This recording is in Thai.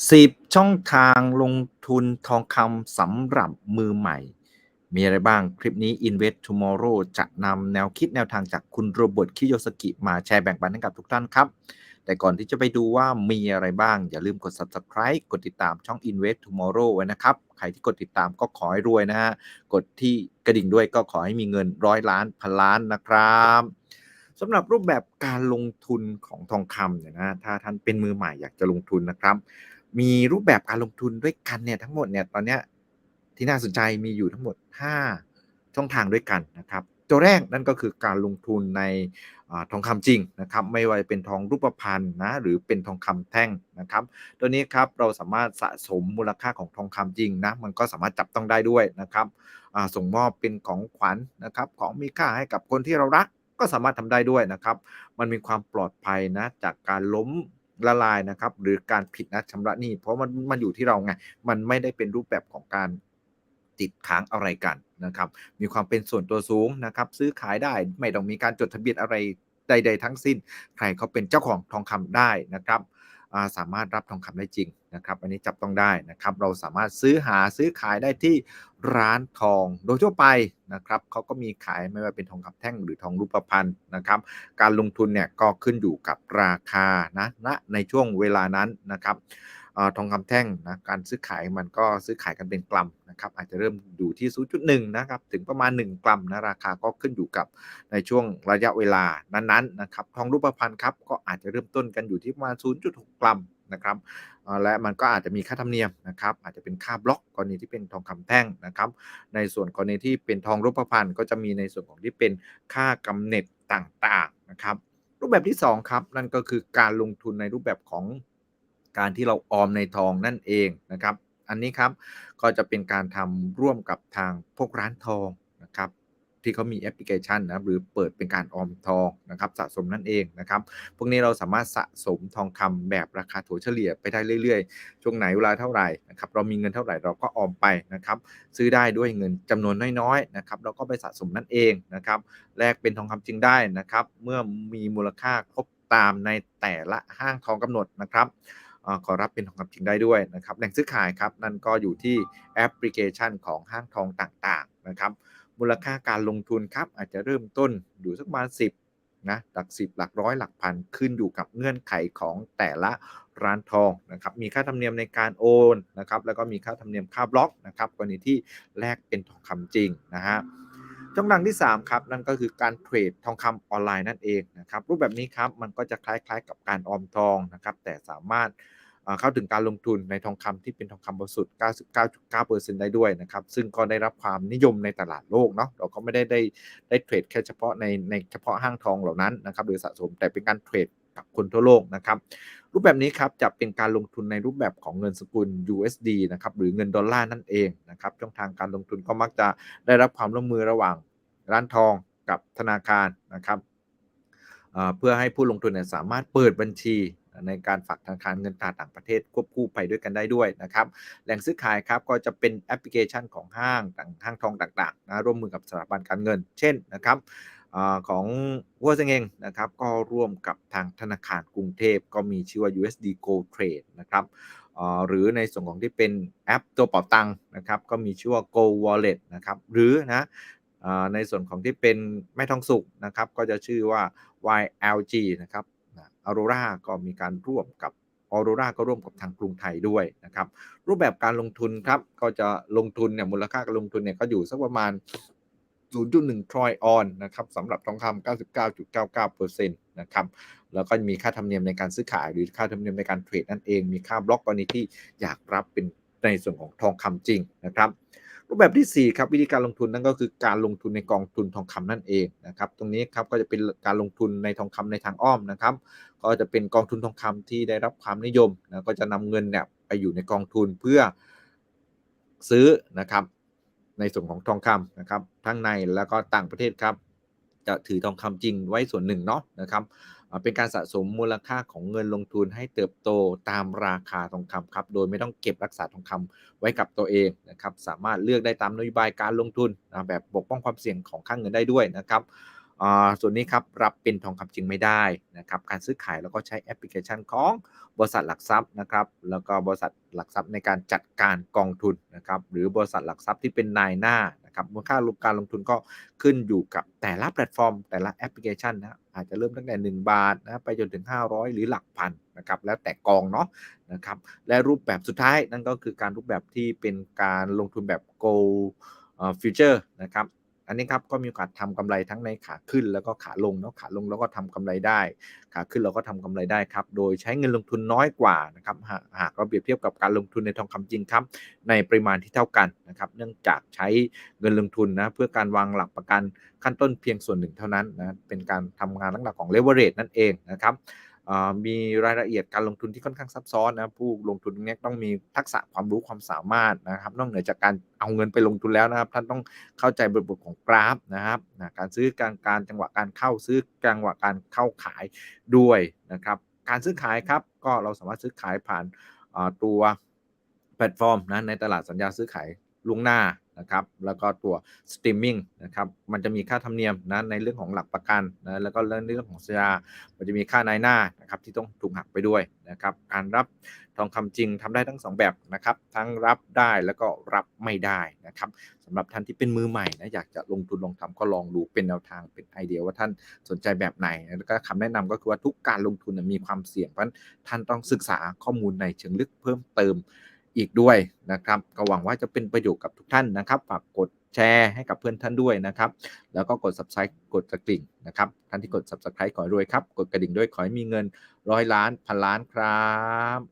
10 ช่องทางลงทุนทองคำสำหรับมือใหม่ มีอะไรบ้างคลิปนี้ Invest Tomorrow จะนำแนวคิดแนวทางจากคุณโรเบิร์ตคิโยสกิ มาแชร์แบ่งปันให้กับทุกท่านครับ แต่ก่อนที่จะไปดูว่ามีอะไรบ้าง อย่าลืมกด Subscribe กดติดตามช่อง Invest Tomorrow ไว้นะครับ ใครที่กดติดตามก็ขอให้รวยนะฮะ กดที่กระดิ่งด้วยก็ขอให้มีเงินร้อยล้านพันล้านนะครับสำหรับรูปแบบการลงทุนของทองคำเนี่ยนะถ้าท่านเป็นมือใหม่อยากจะลงทุนนะครับ มีรูปแบบการลงทุนด้วยกันเนี่ยทั้งหมดเนี่ยตอนเนี้ยที่น่าสนใจมีอยู่ทั้งหมด 5 ช่องทางด้วยกันนะครับตัวแรกนั่นก็คือการลงทุนในอทองคำจริงนะครับไม่ว่าจะเป็นทองรูปพรรณนะหรือเป็นทองคำแท่งนะครับตัวนี้ครับเราสามารถสะสมมูลค่าของทองคำจริงนะมันก็สามารถจับต้องได้ด้วยนะครับส่งมอบเป็นของขวัญนะครับของมีค่าให้กับคนที่เรารักก็สามารถทำได้ด้วยนะครับ มันมีความปลอดภัยนะจากการล้ม ละลายนะครับ หรือการผิดนัดชำระหนี้เพราะมันมันอยู่ที่เราไง มันไม่ได้เป็นรูปแบบของการติดค้างอะไรกันนะครับ มีความเป็นส่วนตัวสูงนะครับ ซื้อขายได้ไม่ต้องมีการจดทะเบียนอะไรใด ๆ ทั้งสิ้น ใครเขาเป็นเจ้าของทองคำได้นะครับ สามารถรับทองคำได้จริงนะครับ อันนี้จับต้องได้นะครับ เราสามารถซื้อหาซื้อขายได้ที่ร้านทองโดยทั่วไปนะครับเขาก็มีขายไม่ว่าเป็นทองคำแท่งหรือทองรูปพรรณนะครับ การลงทุนเนี่ยก็ขึ้นอยู่กับราคานะณในช่วงเวลานั้นนะครับ ทองคำแท่งนะการซื้อขายมันก็ซื้อขายกันเป็นกรัมนะครับอาจจะเริ่มอยู่ที่ 0.1 นะครับถึงประมาณ 1 กรัมนะราคาก็ขึ้นอยู่กับในช่วงระยะเวลานั้นๆนะครับทองรูปพรรณครับก็อาจจะเริ่มต้นกันอยู่ที่ประมาณ 0.6 กรัมนะครับและมันก็อาจจะมีค่าธรรมเนียมนะครับอาจจะเป็นค่าบล็อกกรณีที่เป็นทองคำแท่งนะครับในส่วนกรณีที่เป็นทองรูปพรรณก็จะมีในส่วนของที่เป็นค่ากำเนิดต่างๆนะครับรูปแบบที่2ครับนั่นก็คือการลงทุนในรูปแบบของ การที่เราออมในทองนั่นเองนะครับ อันนี้ครับก็จะเป็นการทำร่วมกับทางพวกร้านทองนะครับที่เขามีแอปพลิเคชันนะหรือเปิดเป็นการออมทองนะครับสะสมนั่นเองนะครับ พวกนี้เราสามารถสะสมทองคำแบบราคาถัวเฉลี่ยไปได้เรื่อยๆ ช่วงไหนเวลาเท่าไหร่นะครับเรามีเงินเท่าไหร่เราก็ออมไปนะครับ ซื้อได้ด้วยเงินจำนวนน้อยๆนะครับเราก็ไปสะสมนั่นเองนะครับแลกเป็นทองคำจริงได้นะครับ เมื่อมีมูลค่าครบตามในแต่ละห้างทองกำหนดนะครับ ขอรับเป็นทองคำจริงได้ด้วยนะครับแหล่งซื้อขายครับนั่นก็อยู่ที่แอปพลิเคชันของห้างทองต่างๆนะครับมูลค่าการลงทุนครับอาจจะเริ่มต้นอยู่สักประมาณ10นะหลัก10หลักร้อยหลักพันขึ้นอยู่กับเงื่อนไขของแต่ละร้านทองนะครับมีค่าธรรมเนียมในการโอนนะครับแล้วก็มีค่าธรรมเนียมค่าบล็อกนะครับกรณีที่แลกเป็นทองคำจริงนะฮะ ช่องทางที่ 3 ครับ นั่นก็คือการเทรดทองคำออนไลน์นั่นเองนะครับ รูปแบบนี้ครับ มันก็จะคล้ายๆกับการออมทองนะครับ แต่สามารถเข้าถึงการลงทุนในทองคำที่เป็นทองคำบริสุทธิ์ 99.9%ได้ด้วยนะครับ ซึ่งก็ได้รับความนิยมในตลาดโลกเนาะ เราก็ไม่ได้ได้ได้เทรดแค่เฉพาะในในเฉพาะห้างทองเหล่านั้นนะครับ หรือสะสม แต่เป็นการเทรด กับคนทั่วโลกนะครับ รูปแบบนี้ครับจะเป็นการลงทุนในรูปแบบของเงินสกุล USD นะครับหรือเงินดอลลาร์นั่นเองนะครับช่องทางการลงทุนก็มักจะได้รับความร่วมมือระหว่างร้านทองกับธนาคารนะครับเพื่อให้ผู้ลงทุนเนี่ยสามารถเปิดบัญชีในการฝากธนาคารเงินตราต่างประเทศควบคู่ไปด้วยกันได้ด้วยนะครับ แหล่งซื้อขายครับก็จะเป็นแอปพลิเคชันของห้างต่างห้างทองต่างๆนะร่วมมือกับสถาบันการเงิน เช่นนะครับ ของหัวเซงเองนะครับก็ร่วมกับทางธนาคารกรุงเทพก็มีชื่อว่า USD Go Trade นะครับหรือในส่วนของที่เป็นแอปตัวเป๋าตังค์นะครับก็มีชื่อว่า Go Wallet นะครับหรือนะในส่วนของที่เป็นแม่ทองสุกนะครับก็จะชื่อว่า YLG นะครับออโรราก็มีการร่วมกับออโรราก็ร่วมกับทางกรุงไทยด้วยนะครับรูปแบบการลงทุนครับก็จะลงทุนเนี่ยมูลค่าการลงทุนเนี่ยก็อยู่สักประมาณ 0.1 ทรอยออนนะครับสำหรับทองคำ99.99%นะครับแล้วก็มีค่าธรรมเนียมในการซื้อขาย หรือค่าธรรมเนียมในการเทรดนั่นเอง มีค่าบล็อกกรณีที่อยากรับเป็นในส่วนของทองคำจริงนะครับ รูปแบบที่ 4 ครับวิธีการลงทุนนั่นก็คือการลงทุนในกองทุนทองคำนั่นเองนะครับ ตรงนี้ครับก็จะเป็นการลงทุนในทองคำในทางอ้อมนะครับ ก็จะเป็นกองทุนทองคำที่ได้รับความนิยมนะก็จะนำเงินเนี่ยไปอยู่ในกองทุนเพื่อซื้อนะครับ ในส่วนของทองคำนะครับ ทั้งในแล้วก็ต่างประเทศครับ จะถือทองคำจริงไว้ส่วนหนึ่งเนาะนะครับเป็นการสะสมมูลค่าของเงินลงทุนให้เติบโตตามราคาทองคำครับ โดยไม่ต้องเก็บรักษาทองคำไว้กับตัวเองนะครับ สามารถเลือกได้ตามนโยบายการลงทุนนะแบบปกป้องความเสี่ยงของค่าเงินได้ด้วยนะครับ ส่วนนี้ครับรับเป็นทองคำจริงไม่ได้นะครับการซื้อขายแล้วก็ใช้แอปพลิเคชันของบริษัทหลักทรัพย์นะครับแล้วก็บริษัทหลักทรัพย์ในการจัดการกองทุนนะครับหรือบริษัทหลักทรัพย์ที่เป็นนายหน้านะครับมูลค่ารวมการลงทุนก็ขึ้นอยู่กับแต่ละแพลตฟอร์ม แต่ละแอปพลิเคชันนะอาจจะเริ่มตั้งแต่ 1 บาทนะไปจนถึง 500 หรือหลักพันนะครับแล้วแต่กองเนาะนะครับและรูปแบบสุดท้ายนั่นก็คือการรูปแบบที่เป็นการลงทุนแบบ gold เอ่อ future นะครับ อันนี้ครับก็มีโอกาสทำกำไรทั้งในขาขึ้นแล้วก็ขาลงเนาะขาลงเราก็ทำกำไรได้ ขาขึ้นเราก็ทำกำไรได้ครับ โดยใช้เงินลงทุนน้อยกว่านะครับหากหากเราเปรียบเทียบกับการลงทุนในทองคำจริงครับในปริมาณที่เท่ากันนะครับ เนื่องจากใช้เงินลงทุนนะเพื่อการวางหลักประกันขั้นต้นเพียงส่วนหนึ่งเท่านั้นนะเป็นการทำงานลักษณะของ leverage นั่นเองนะครับ มีรายละเอียดการลงทุนที่ค่อนข้างซับซ้อนนะผู้ลงทุนเนี่ยต้องมีทักษะความรู้ความสามารถนะครับ นอกเหนือจากการเอาเงินไปลงทุนแล้วนะครับ ท่านต้องเข้าใจบริบทของกราฟนะครับนะการซื้อการการจังหวะการเข้าซื้อจังหวะการเข้าขายด้วยนะครับ การซื้อขายครับก็เราสามารถซื้อขายผ่านตัวแพลตฟอร์มนะในตลาดสัญญาซื้อขาย ล่วงหน้านะครับแล้วก็ตัวสตรีมมิ่งนะครับมันจะมีค่าธรรมเนียมนะในเรื่องของหลักประกันนะแล้วก็เรื่องเรื่องของสัญญามันจะมีค่านายหน้านะครับที่ต้องถูกหักไปด้วยนะครับการรับทองคำจริงทำได้ทั้งสองแบบนะครับทั้งรับได้แล้วก็รับไม่ได้นะครับสำหรับท่านที่เป็นมือใหม่นะอยากจะลงทุนลงทำก็ลองดูเป็นแนวทางเป็นไอเดียว่าท่านสนใจแบบไหนแล้วก็คำแนะนำก็คือว่าทุกการลงทุนมีความเสี่ยงเพราะฉะนั้นท่านต้องศึกษาข้อมูลในเชิงลึกเพิ่มเติม อีกด้วยนะครับ ก็หวังว่าจะเป็นประโยชน์กับทุกท่านนะครับ ฝากกดแชร์ให้กับเพื่อนท่านด้วยนะครับ แล้วก็กด subscribe กดกระดิ่งนะครับ ท่านที่กด subscribe ขอรวยครับ กดกระดิ่งด้วยขอให้มีเงินร้อยล้านพันล้านครับ